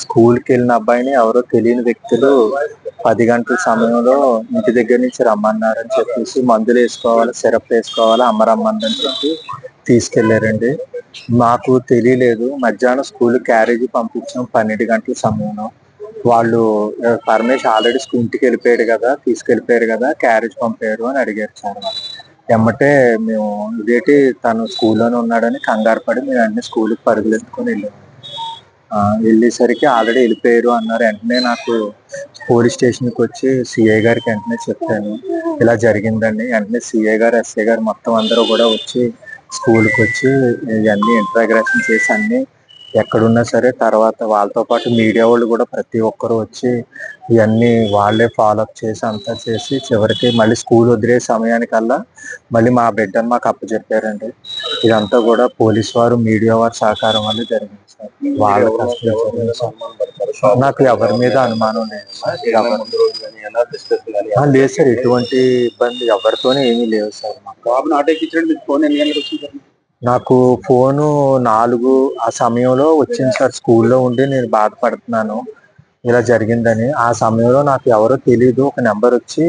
స్కూల్కి వెళ్ళిన అబ్బాయిని ఎవరో తెలియని వ్యక్తులు పది గంటల సమయంలో ఇంటి దగ్గర నుంచి రమ్మన్నారని చెప్పేసి మందులు వేసుకోవాలి సిరప్ వేసుకోవాలి అమ్మరమ్మందని చెప్పి తీసుకెళ్ళారండి మాకు తెలియలేదు. మధ్యాహ్నం స్కూల్ క్యారేజీ పంపించాం పన్నెండు గంటల సమయంలో. వాళ్ళు పరమేష్ ఆల్రెడీ ఇంటికి వెళ్ళిపోయాడు కదా తీసుకెళ్ళిపోయారు కదా క్యారేజ్ పంపారు అని అడిగారు సార్ వాళ్ళు. ఎమ్మటే మేము ఇదేంటి తను స్కూల్లోనే ఉన్నాడని కంగారు పడి మేము అన్ని స్కూల్కి పరుగులెత్తుకొని వెళ్ళాము వెళ్ళేసరికి ఆల్రెడీ వెళ్ళిపోయారు అన్నారు. వెంటనే నాకు పోలీస్ స్టేషన్కి వచ్చి సిఐ గారికి వెంటనే చెప్పాను. ఇలా జరిగిందండి. వెంటనే సిఐ గారు ఎస్ఐ గారు మొత్తం అందరూ కూడా వచ్చి స్కూల్కి వచ్చి ఇవన్నీ ఇంట్రాగ్రేషన్ చేసి అన్నీ ఎక్కడున్నా సరే తర్వాత వాళ్ళతో పాటు మీడియా వాళ్ళు కూడా ప్రతి ఒక్కరు వచ్చి ఇవన్నీ వాళ్ళే ఫాలో అప్ చేసి అంతా చేసి చివరికి మళ్ళీ స్కూల్ వదిలే సమయానికల్లా మళ్ళీ మా బిడ్డను మాకు అప్పచెప్పారండి ఇదంతా కూడా పోలీస్ వారు మీడియా వారి సహకారం వల్ల జరిగింది సార్. వాళ్ళ కష్టం నాకు ఎవరి మీద అనుమానం లేదు సార్. రోజు లేదు సార్. ఎటువంటి ఇబ్బంది ఎవరితోనే ఏమీ లేవు సార్ మాకు. బాబుని ఆటో ఫోన్ ఎన్ని గంటలకు వచ్చింది నాకు ఫోను నాలుగు ఆ సమయంలో వచ్చింది సార్. స్కూల్లో ఉండి నేను బాధపడుతున్నాను. ఇలా జరిగిందని. ఆ సమయంలో నాకు ఎవరో తెలియదు ఒక నెంబర్ వచ్చి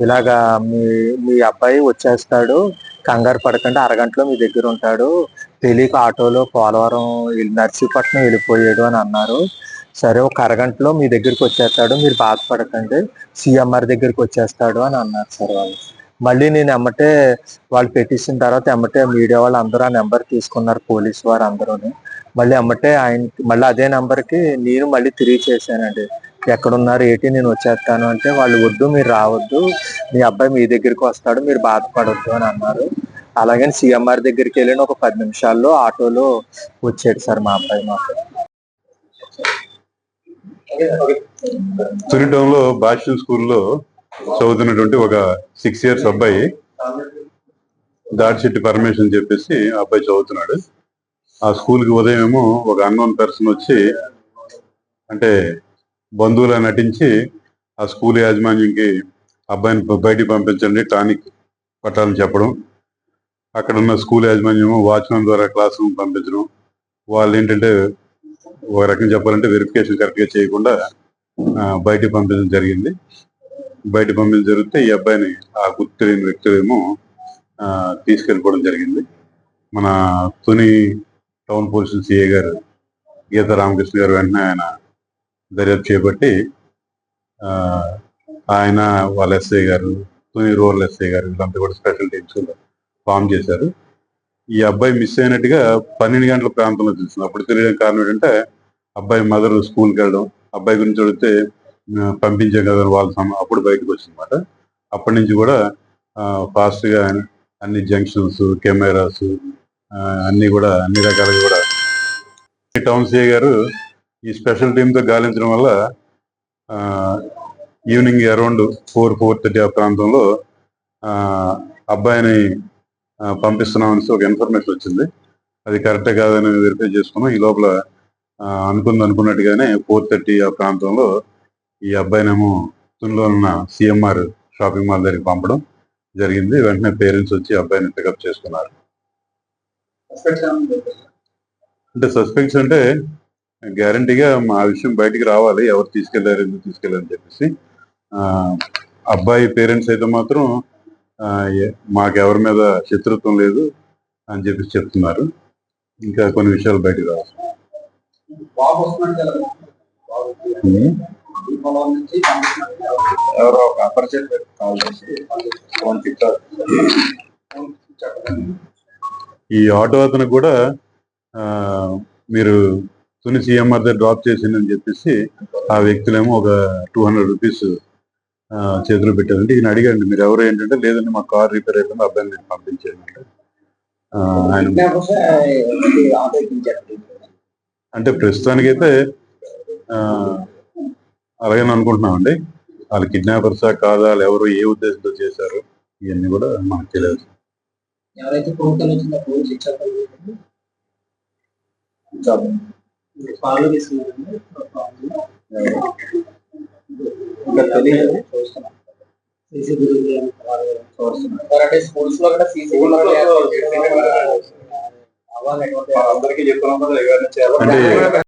ఇలాగా మీ మీ అబ్బాయి వచ్చేస్తాడు. కంగారు పడకండి అరగంటలో మీ దగ్గర ఉంటాడు. తెలియక ఆటోలో పోలవరం నర్సీపట్నం వెళ్ళిపోయాడు అని అన్నారు. సరే ఒక అరగంటలో మీ దగ్గరికి వచ్చేస్తాడు. మీరు బాధపడకండి. సిఎంఆర్ దగ్గరికి వచ్చేస్తాడు అని అన్నారు సార్ వాళ్ళు. మళ్ళీ నేను ఎమ్మటే వాళ్ళు పెట్టించిన తర్వాత ఎమ్మటే మీడియా వాళ్ళు అందరూ ఆ నెంబర్ తీసుకున్నారు పోలీస్ వారు అందరూ మళ్ళీ ఎమ్మటే ఆయన మళ్ళీ అదే నెంబర్కి నేను మళ్ళీ తిరిగి చేశానండి. ఎక్కడున్నారు ఏంటి నేను వచ్చేస్తాను అంటే వాళ్ళు వద్దు మీరు రావద్దు మీ అబ్బాయి మీ దగ్గరికి వస్తాడు మీరు బాధపడొద్దు అని అన్నారు. అలాగే సిఎంఆర్ దగ్గరికి వెళ్ళిన ఒక పది నిమిషాల్లో ఆటోలో వచ్చాడు సార్ మా అబ్బాయి మాకు. తురిటంలో టౌన్ భాష్యం స్కూల్లో చదువుతున్నటువంటి ఒక సిక్స్ ఇయర్స్ అబ్బాయి దాడిశెట్టి పర్మిషన్ చెప్పేసి అబ్బాయి చదువుతున్నాడు. ఆ స్కూల్కి ఉదయం ఏమో ఒక అన్నోన్ పర్సన్ వచ్చి అంటే బంధువులా నటించి ఆ స్కూల్ యాజమాన్యంకి అబ్బాయిని బయటికి పంపించండి టానిక్ పట్టాలని చెప్పడం. అక్కడ ఉన్న స్కూల్ యాజమాన్యం వాచ్మెన్ ద్వారా క్లాస్ రూమ్ పంపించడం. వాళ్ళు ఏంటంటే ఒక రకం చెప్పాలంటే వెరిఫికేషన్ కరెక్ట్గా చేయకుండా బయటికి పంపించడం జరిగింది. బయట పంపించడం జరిగితే ఈ అబ్బాయిని ఆ గుర్తు తెలియని వ్యక్తులేమో తీసుకెళ్ళిపోవడం జరిగింది. మన తుని టౌన్ పోలీస్ సిఏ గారు గీత రామకృష్ణ గారు వెంటనే ఆయన దర్యాప్తు చేపట్టి ఆయన వాళ్ళ ఎస్ఐ గారు తుని రూరల్ ఎస్ఐ గారు వీళ్ళంతా కూడా స్పెషల్ టీమ్స్ ఫామ్ చేశారు. ఈ అబ్బాయి మిస్ అయినట్టుగా పన్నెండు గంటల ప్రాంతంలో తెలిసింది. అప్పుడు తెలియడం కారణం ఏంటంటే అబ్బాయి మదర్ స్కూల్కి వెళ్ళడం. అబ్బాయి గురించి అడిగితే పంపించాం కదా వాళ్ళ అప్పుడు బయటకు వచ్చిందన్నమాట. అప్పటి నుంచి కూడా ఫాస్ట్గా అన్ని జంక్షన్స్ కెమెరాస్ అన్ని కూడా అన్ని రకాలుగా కూడా. ఈ టౌన్ సిఏ గారు ఈ స్పెషల్ టీమ్తో గాలించడం వల్ల ఆ, evening around four four thirty ఆ ప్రాంతంలో ఆ, అబ్బాయిని పంపిస్తున్నామని పంపిస్తున్నాం ఒక ఇన్ఫర్మేషన్ వచ్చింది. అది కరెక్ట్ కాదని వెరిఫై చేసుకున్నాం. ఈ లోపల అనుకుంది అనుకున్నట్టుగానే ఫోర్ థర్టీ ఆ ప్రాంతంలో ఈ అబ్బాయినేమో తునిలో ఉన్న సిఎంఆర్ షాపింగ్ మాల్ దగ్గరికి పంపడం జరిగింది. వెంటనే పేరెంట్స్ వచ్చి అబ్బాయిని పికప్ చేసుకున్నారు. అంటే సస్పెక్ట్స్ అంటే గ్యారంటీగా మా విషయం బయటికి రావాలి. ఎవరు తీసుకెళ్ళారు ఎందుకు తీసుకెళ్ళారు అని చెప్పేసి. ఆ, అబ్బాయి పేరెంట్స్ అయితే మాత్రం మాకెవరి మీద శత్రుత్వం లేదు అని చెప్పేసి చెప్తున్నారు. ఇంకా కొన్ని విషయాలు బయటికి రావాలి. పొలం నుంచి. ఎవరో ఒక అపరిచిత వ్యక్తి కాల్ చేసి ఫోన్ పిచ్చారు ఫోన్ పిచ్చారు ఈ ఆటో అతను కూడా మీరు తుని సీఎంఆర్ దగ్గర డ్రాప్ చేసిందని చెప్పేసి ఆ వ్యక్తులేమో ఒక టూ హండ్రెడ్ రూపీస్ చేతిలో పెట్టారంటే ఈయన అడిగారండి మీరు ఎవరు ఏంటంటే లేదండి మా కార్ రిపేర్ అయిపోయింది అబ్బాయిని నేను పంపించాను ఆయన అంటే ప్రస్తుతానికైతే ఆ, అలాగే అనుకుంటున్నామండి. వాళ్ళు కిడ్నాపర్సా కాదా వాళ్ళు ఎవరు ఏ ఉద్దేశంతో చేశారు ఇవన్నీ కూడా మనకు తెలియదు. అంటే